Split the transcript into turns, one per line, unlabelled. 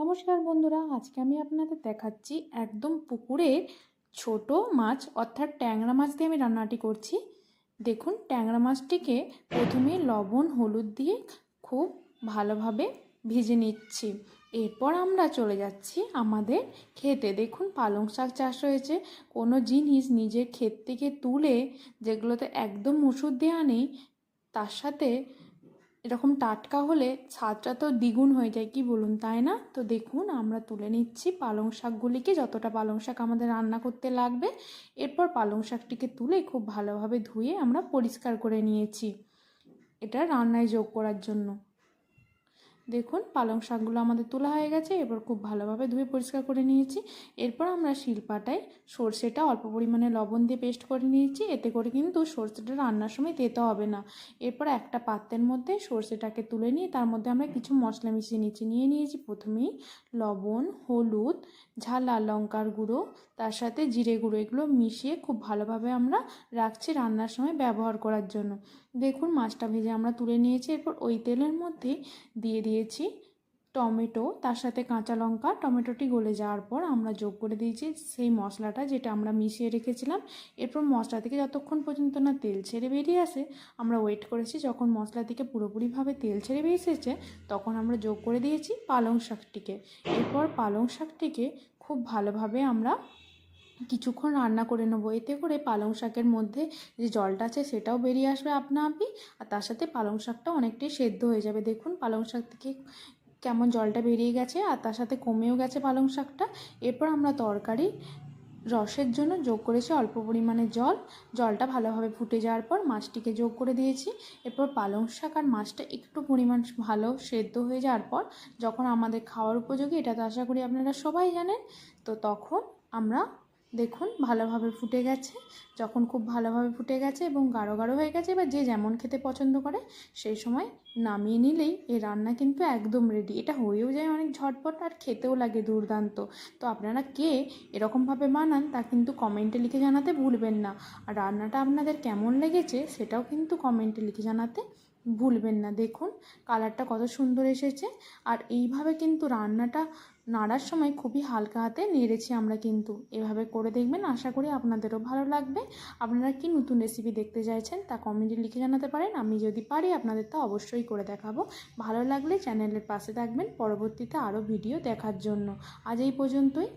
নমস্কার বন্ধুরা, আজকে আমি আপনাদের দেখাচ্ছি একদম পুকুরের ছোট মাছ, অর্থাৎ ট্যাংরা মাছ দিয়ে আমি রান্নাটি করছি। দেখুন, ট্যাংরা মাছটিকে প্রথমে লবণ, হলুদ দিয়ে খুব ভালোভাবে ভেজে নিচ্ছি। এরপর আমরা চলে যাচ্ছি আমাদের খেতে। দেখুন, পালং শাক চাষ হয়েছে। কোনো জিনিস নিজের ক্ষেত থেকে তুলে যেগুলোতে একদম ওষুধ দেওয়া নেই, তার সাথে এরকম টাটকা হলে স্বাদটা তো দ্বিগুণ হয়ে যায়, কি বলুন, তাই না? তো দেখুন, আমরা তুলে নিচ্ছি পালং শাকগুলিকে, যতটা পালং শাক আমাদের রান্না করতে লাগবে। এরপর পালং শাকটিকে তুলে খুব ভালোভাবে ধুয়ে আমরা পরিষ্কার করে নিয়েছি। এটা রান্নায় যোগ করার জন্য। দেখুন, পালং শাকগুলো আমাদের তোলা হয়ে গেছে, এরপর খুব ভালোভাবে ধুয়ে পরিষ্কার করে নিয়েছি। এরপর আমরা শিলপাটায় সর্ষেটা অল্প পরিমাণে লবণ দিয়ে পেস্ট করে নিয়েছি, এতে করে কিন্তু সর্ষেটা রান্নার সময় তেতো হবে না। এরপর একটা পাত্রের মধ্যে সর্ষেটাকে তুলে নিয়ে, তার মধ্যে আমরা কিছু মশলা মিশিয়ে নিয়েছি নিয়ে নিয়েছি। প্রথমেই লবণ, হলুদ, ঝাল লাল লঙ্কার গুঁড়ো, তার সাথে জিরে গুঁড়ো, এগুলো মিশিয়ে খুব ভালোভাবে আমরা রাখছি রান্নার সময় ব্যবহার করার জন্য। দেখুন, মাছটা ভেজে আমরা তুলে নিয়েছি। এরপর ওই তেলের মধ্যে দিয়ে দিয়েছি। টমেটো, তার সাথে কাঁচা লঙ্কা, টমেটোটি গলে যাওয়ার পর আমরা যোগ করে দিয়েছি সেই মশলাটা যেটা আমরা মিশিয়ে রেখেছিলাম। এরপর মশলা থেকে যতক্ষণ পর্যন্ত না তেল ছেড়ে বেরিয়ে আসে, আমরা ওয়েট করেছি যখন মশলা থেকে পুরোপুরিভাবে তেল ছেড়ে বেরিয়ে এসেছে, তখন আমরা যোগ করে দিয়েছি পালং শাকটিকে। এরপর পালং শাকটিকে খুব ভালোভাবে আমরা কিছুক্ষণ রান্না করে নেব। এতে করে পালং শাকের মধ্যে যে জলটা আছে সেটাও বেরিয়ে আসবে আপনা আপনি। আর তার সাথে পালং শাকটা অনেকটাই সেদ্ধ হয়ে যাবে। দেখুন পালং শাক থেকে কেমন জলটা বেরিয়ে গেছে আর তার সাথে কমেও গেছে পালং শাকটা। এরপর আমরা তরকারি রসের জন্য যোগ করেছি অল্প পরিমাণে জল। জলটা ভালোভাবে ফুটে যাওয়ার পর মাছটিকে যোগ করে দিয়েছি। এরপর পালং শাক আর মাছটা একটু পরিমাণ ভালো সেদ্ধ হয়ে যাওয়ার পর যখন আমাদের খাওয়ার উপযোগী, এটা তো আশা করি আপনারা সবাই জানেন, তো তখন আমরা দেখুন, ভালোভাবে ফুটে গেছে। যখন খুব ভালোভাবে ফুটে গেছে এবং গাঢ় গাঢ় হয়ে গেছে, এবার যে যেমন খেতে পছন্দ করে, সেই সময় নামিয়ে নিলেই এই রান্না কিন্তু একদম রেডি এটা হয়েও যায় অনেক ঝটপট আর খেতেও লাগে দুর্দান্ত। তো আপনারা কে এরকমভাবে বানান, তা কিন্তু কমেন্টে লিখে জানাতে ভুলবেন না। আর রান্নাটা আপনাদের কেমন লেগেছে, সেটাও কিন্তু কমেন্টে লিখে জানাতে ভুলবেন না। দেখুন কালারটা কত সুন্দর এসেছে। আর এইভাবে কিন্তু রান্নাটা নাড়ার সময় খুবই হালকা হাতে নেড়েছি আমরা কিন্তু। এভাবে করে দেখবেন, আশা করি আপনাদেরও ভালো লাগবে। আপনারা কি নতুন রেসিপি দেখতে চাইছেন তা কমেন্টে লিখে জানাতে পারেন। আমি যদি পারি আপনাদের তা অবশ্যই করে দেখাবো। ভালো লাগলে চ্যানেলের পাশে থাকবেন, পরবর্তীতে আরও ভিডিও দেখার জন্য। আজ এই পর্যন্তই।